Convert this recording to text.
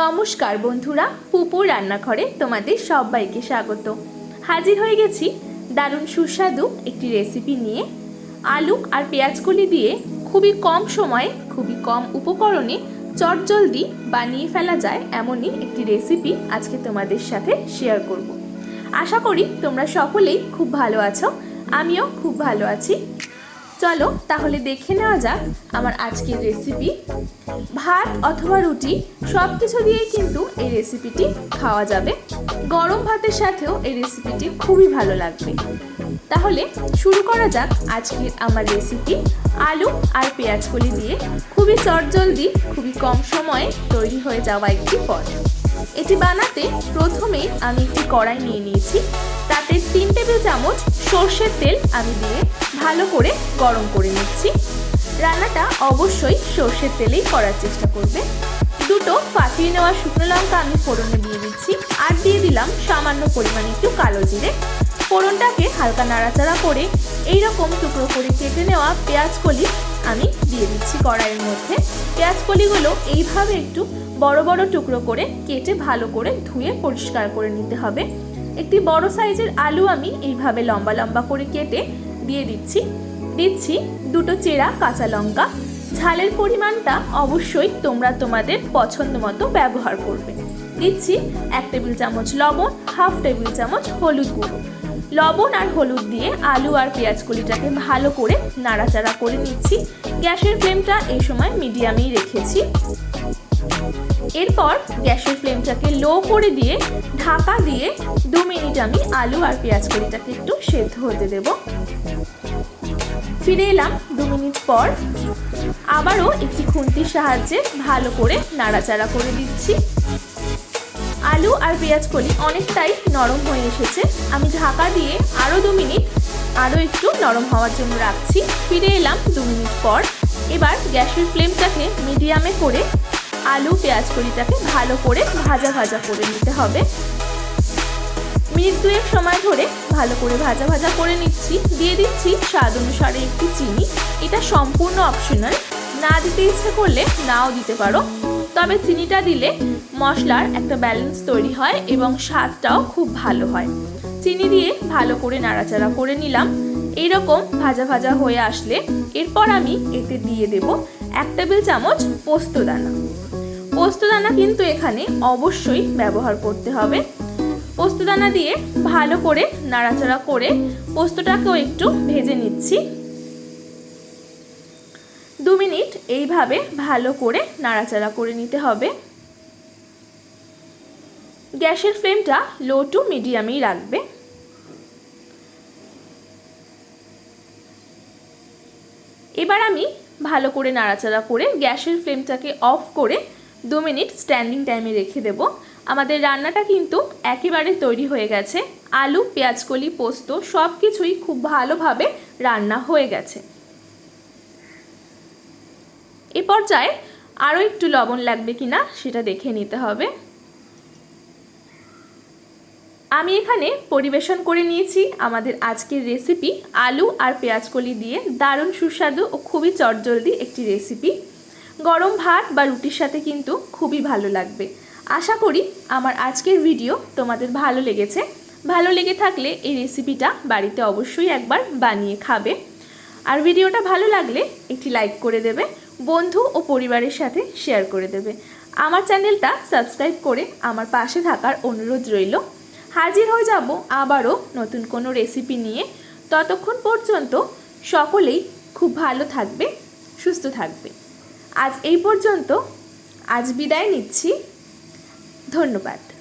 নমস্কার বন্ধুরা, পুপু রান্নাঘরে তোমাদের সবাইকে স্বাগত। হাজির হয়ে গেছি দারুণ সুস্বাদু একটি রেসিপি নিয়ে। আলু আর পেঁয়াজকলি দিয়ে খুবই কম সময়ে, খুবই কম উপকরণে চটজলদি বানিয়ে ফেলা যায় এমনই একটি রেসিপি আজকে তোমাদের সাথে শেয়ার করব। আশা করি তোমরা সকলেই খুব ভালো আছো, আমিও খুব ভালো আছি। চলো তাহলে দেখে নেওয়া যাক আমার আজকের রেসিপি ভাত অথবা রুটি সব কিছু দিয়েই কিন্তু এই রেসিপিটি খাওয়া যাবে। গরম ভাতের সাথেও এই রেসিপিটি খুবই ভালো লাগবে। তাহলে শুরু করা যাক আজকের আমার রেসিপি আলু আর পেঁয়াজ কলি দিয়ে খুবই চটজলদি, খুবই কম সময়ে তৈরি হয়ে যাওয়া একটি পদ। এটি বানাতে প্রথমেই আমি একটি কড়াই নিয়ে নিয়েছি। তাতে তিন টেবিল চামচ সর্ষের তেল আমি দিয়ে ভালো করে গরম করে নিচ্ছি। রান্নাটা অবশ্যই সর্ষের তেলেই করার চেষ্টা করবে। দুটো ফাটিয়ে নেওয়া শুকনো লঙ্কা আমি ফোড়নে দিয়ে দিচ্ছি আর দিয়ে দিলাম সামান্য পরিমাণ একটু কালো জিরে। ফোড়নটাকে হালকা নাড়াচাড়া করে এইরকম টুকরো করে কেটে নেওয়া পেঁয়াজ কলি আমি দিয়ে দিচ্ছি কড়াইয়ের মধ্যে। পেঁয়াজ কলিগুলো এইভাবে একটু বড় বড় টুকরো করে কেটে ভালো করে ধুয়ে পরিষ্কার করে নিতে হবে। একটি বড় সাইজের আলু আমি এইভাবে লম্বা লম্বা করে কেটে দিয়ে দিচ্ছি। দিচ্ছি দুটো চেরা কাঁচা লঙ্কা। ঝালের পরিমাণটা অবশ্যই তোমরা তোমাদের পছন্দ মতো ব্যবহার করবে। দিচ্ছি এক টেবিল চামচ লবণ, হাফ টেবিল চামচ হলুদ গুঁড়ো। লবণ আর হলুদ দিয়ে আলু আর পেঁয়াজ কলিটাকে ভালো করে নাড়াচাড়া করে নিচ্ছি। গ্যাসের ফ্লেমটা এই সময় মিডিয়ামেই রেখেছি। এরপর গ্যাসের ফ্লেমটাকে লো করে দিয়ে, ঢাকা দিয়ে দু মিনিট আমি আলু আর পেঁয়াজ কলিটাকে একটু সেদ্ধ হতে দেব। ফিরে এলাম দু মিনিট পর। আবারও একটি খুন্তির সাহায্যে ভালো করে নাড়াচাড়া করে দিচ্ছি। আলু আর পেঁয়াজ কলি অনেকটাই নরম হয়ে এসেছে। আমি ঢাকা দিয়ে আরও দু মিনিট আরও একটু নরম হওয়ার জন্য রাখছি। ফিরে এলাম দু মিনিট পর। এবার গ্যাসের ফ্লেমটাকে মিডিয়ামে করে আলু, পেঁয়াজ কলিটাকে ভালো করে ভাজা ভাজা করে নিতে হবে। মিনিট দুয়েক সময় ধরে ভালো করে ভাজা ভাজা করে নিচ্ছি। দিয়ে দিচ্ছি স্বাদ অনুসারে একটু চিনি। এটা সম্পূর্ণ অপশনাল না দিতে ইচ্ছে করলে নাও দিতে পারো। তবে চিনিটা দিলে মশলার একটা ব্যালেন্স তৈরি হয় এবং স্বাদটাও খুব ভালো হয়। চিনি দিয়ে ভালো করে নাড়াচাড়া করে নিলাম। এইরকম ভাজা ভাজা হয়ে আসলে এরপর আমি এতে দিয়ে দেব এক টেবিল চামচ পোস্তদানা পোস্তদানা কিন্তু এখানে অবশ্যই ব্যবহার করতে হবে। পোস্তদানা দিয়ে ভালো করে নাড়াচাড়া করে পোস্তটাকেও একটু ভেজে নিচ্ছি। দু মিনিট এইভাবে ভালো করে নাড়াচাড়া করে নিতে হবে। গ্যাসের ফ্লেমটা লো টু মিডিয়ামেই রাখবে। এবার আমি ভালো করে নাড়াচাড়া করে গ্যাসের ফ্লেমটাকে অফ করে দু মিনিট স্ট্যান্ডিং টাইমে রেখে দেব। আমাদের রান্নাটা কিন্তু একেবারে তৈরি হয়ে গেছে। আলু, পেঁয়াজকলি, পোস্ত সব কিছুই খুব ভালোভাবে রান্না হয়ে গেছে। এ পর্যায়ে আরও একটু লবণ লাগবে কি না সেটা দেখে নিতে হবে। আমি এখানে পরিবেশন করে নিয়েছি আমাদের আজকের রেসিপি আলু আর পেঁয়াজকলি দিয়ে। দারুণ সুস্বাদু ও খুবই চটজলদি একটি রেসিপি গরম ভাত বা রুটির সাথে কিন্তু খুবই ভালো লাগবে। আশা করি আমার আজকের ভিডিও তোমাদের ভালো লেগেছে। ভালো লেগে থাকলে এই রেসিপিটা বাড়িতে অবশ্যই একবার বানিয়ে খাবে। আর ভিডিওটা ভালো লাগলে একটি লাইক করে দেবে, বন্ধু ও পরিবারের সাথে শেয়ার করে দেবে। আমার চ্যানেলটা সাবস্ক্রাইব করে আমার পাশে থাকার অনুরোধ রইল। হাজির হয়ে যাব আবারও নতুন কোনো রেসিপি নিয়ে। ততক্ষণ পর্যন্ত সকলেই খুব ভালো থাকবে, সুস্থ থাকবে। আজ এই পর্যন্ত। আজ বিদায় নিচ্ছি। ধন্যবাদ।